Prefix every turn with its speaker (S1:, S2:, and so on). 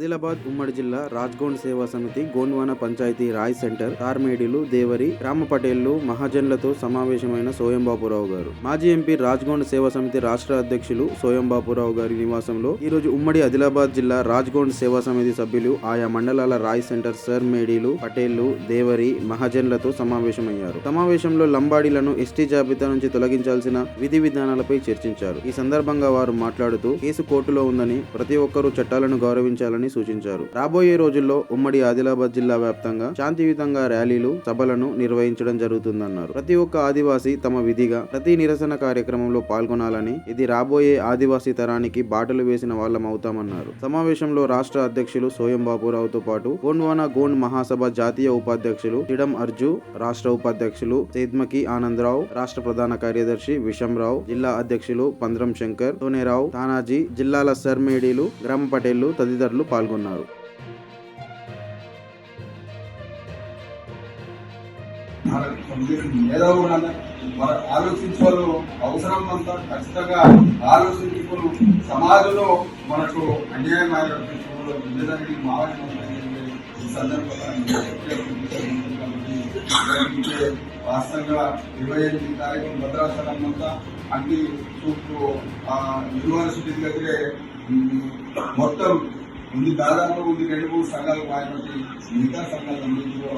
S1: ఆదిలాబాద్ ఉమ్మడి జిల్లా రాజ్గోండ్ సేవా సమితి గోండ్వాన పంచాయతీ రాయ్ సెంటర్ తార్మేడిలు దేవరి రామ పటేళ్ళు మహాజన్లతో సమావేశమైన సోయంబాపురావు గారు. మాజీ ఎంపీ రాజ్గోండ్ సేవా సమితి రాష్ట్ర అధ్యక్షులు సోయంబాపురావు గారి నివాసంలో ఈ రోజు ఉమ్మడి ఆదిలాబాద్ జిల్లా రాజ్గోండ్ సేవా సమితి సభ్యులు ఆయా మండలాల రాయ్ సెంటర్ సర్ మేడీలు పటేళ్ళు దేవరి మహాజన్లతో సమావేశమయ్యారు. సమావేశంలో లంబాడీలను ఎస్టీ జాబితా నుంచి తొలగించాల్సిన విధి విధానాలపై చర్చించారు. ఈ సందర్భంగా వారు మాట్లాడుతూ కేసు కోర్టులో ఉందని ప్రతి ఒక్కరూ చట్టాలను గౌరవించాలని సూచించారు. రాబోయే రోజుల్లో ఉమ్మడి ఆదిలాబాద్ జిల్లా వ్యాప్తంగా శాంతియుతంగా ర్యాలీలు సభలను నిర్వహించడం జరుగుతుందన్నారు. ప్రతి ఒక్క ఆదివాసీ తమ విధిగా ప్రతి నిరసన కార్యక్రమంలో పాల్గొనాలని ఇది రాబోయే ఆదివాసీ తరానికి బాటలు వేసిన వాళ్ళం అవుతామన్నారు. సమావేశంలో రాష్ట్ర అధ్యక్షులు సోయం బాబురావుతో పాటు గోండ్వానా గోండ్ మహాసభ జాతీయ ఉపాధ్యక్షులు చిడం అర్జు రాష్ట్ర ఉపాధ్యక్షులు సేద్మకి ఆనందరావు రాష్ట్ర ప్రధాన కార్యదర్శి విషంరావు జిల్లా అధ్యక్షులు పంద్రం శంకర్ సోనేరావు తానాజీ జిల్లాల సర్మేడీలు గ్రామ పటేళ్ళు తదితరులు పాల్గొన్నారు
S2: పాల్గొన్నారు. అవసరం అంతా ఖచ్చితంగా సమాజంలో మనకు అన్యాయం ఆలోచించుకోవడం ఈ సందర్భంగా వాస్తవంగా ఇరవై ఎనిమిది తారీఖు భద్రాచలం అంతా అన్ని చూపు ఆ యూనివర్సిటీ దగ్గరే మొత్తం ఇది దాదాపు రెండు మూడు సంఘాలు కాబట్టి మిగతా సంఘాలు అన్నింటిలో